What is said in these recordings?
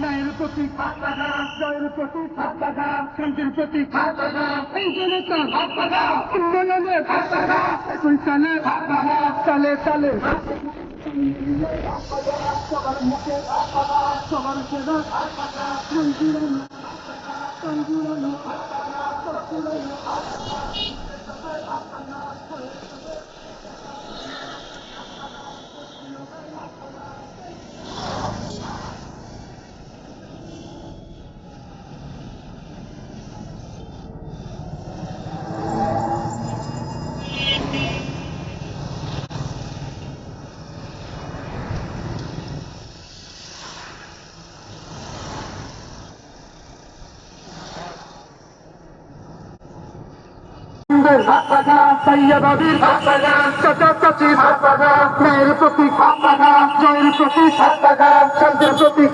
ন্যায়ের প্রতীক জয়ের প্রতীক শান্তির প্রতীক উন্নয়নের একই সালে সালে সালে সবার মুখে সবার সেবা মঞ্জুরানো মঞ্জুরানো সৈয়দাদির চাচাচাচি ন্যায়ের প্রতীক জয়ের প্রতীক শান্তির প্রতীক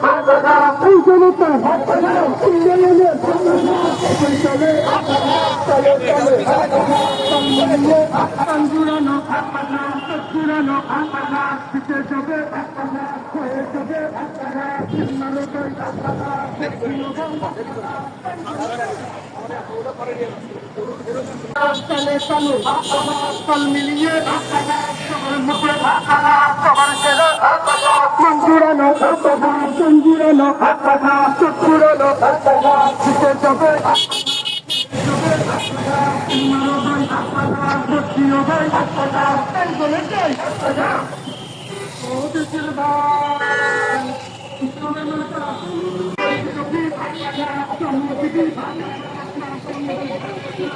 উন্নয়নের একই মিলিয়ে মঞ্জুরানো মঞ্জুরানো চক্ষুরানো পিছিয়ে যাবে মা বন্ধে সৈয়দাদি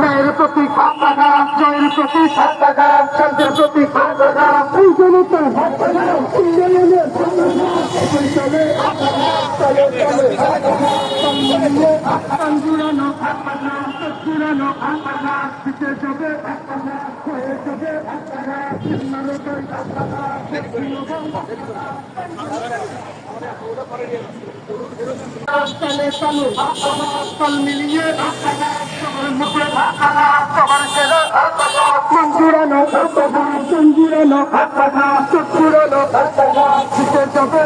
ন্যায়ের প্রতীক জয়ের প্রতীক শান্তির প্রতীক এই জনতা উন্নয়নের একই সালে সালে মিলিয়ে মঞ্জুরানো মঞ্জুরানো চক্ষুরানো পিছিয়ে যাবে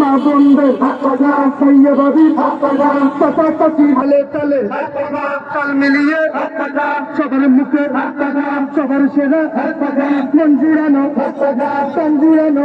মা বন্ধে সৈয়দাদি চাচাচাচি ভালে চালে কাল মিলিয়ে সবার মুখে সবার সেরা মঞ্জুরানো মঞ্জুরানো